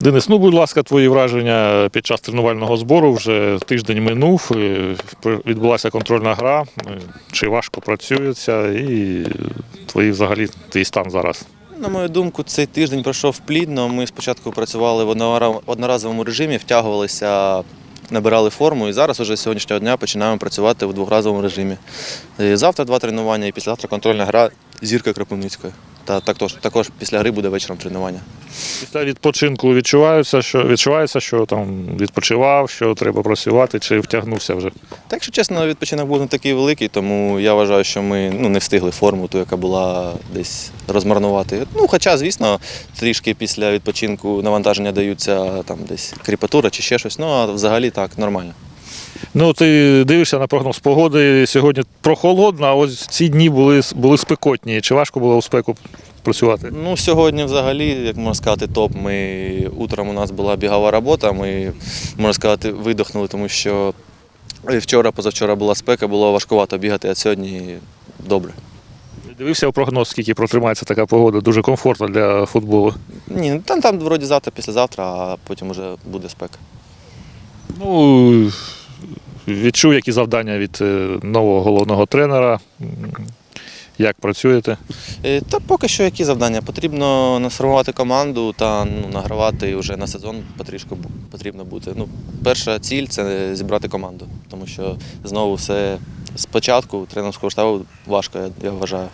Денис, ну, будь ласка, твої враження під час тренувального збору. Вже тиждень минув, відбулася контрольна гра. Чи важко працюється, і твої взагалі твій стан зараз. На мою думку, цей тиждень пройшов плідно. Ми спочатку працювали в одноразовому режимі, втягувалися, набирали форму, і зараз уже з сьогоднішнього дня починаємо працювати в двохразовому режимі. Завтра два тренування, і післязавтра контрольна гра зірка Кропивницької. Та також, також після гри буде вечором тренування. Після відпочинку відчувається, що відчувається, що там відпочивав, що треба працювати, чи втягнувся вже. Так, якщо чесно, відпочинок був не такий великий, тому я вважаю, що ми ну, не встигли форму, ту, яка була десь розмарнувати. Ну, хоча, звісно, трішки після відпочинку навантаження даються там десь кріпатура чи ще щось. Ну а взагалі так, нормально. Ну, ти дивишся на прогноз погоди. Сьогодні прохолодно, а ось ці дні були, були спекотні. Чи важко було у спеку працювати? Ну, сьогодні взагалі, як можна сказати, топ. Ми утром у нас була бігова робота. Ми, можна сказати, видохнули, тому що вчора, позавчора була спека, було важкувато бігати, а сьогодні добре. Дивився у прогноз, скільки протримається така погода. Дуже комфортно для футболу. Ні, ну, там, там вроді завтра, післязавтра, а потім вже буде спека. Ну, відчув, які завдання від е, нового головного тренера. Як працюєте? Е, Та поки що які завдання? Потрібно насформувати команду та ну, награвати вже на сезон потрішку потрібно бути. Ну, перша ціль це зібрати команду, тому що знову все спочатку тренерського штабу важко, я, я вважаю.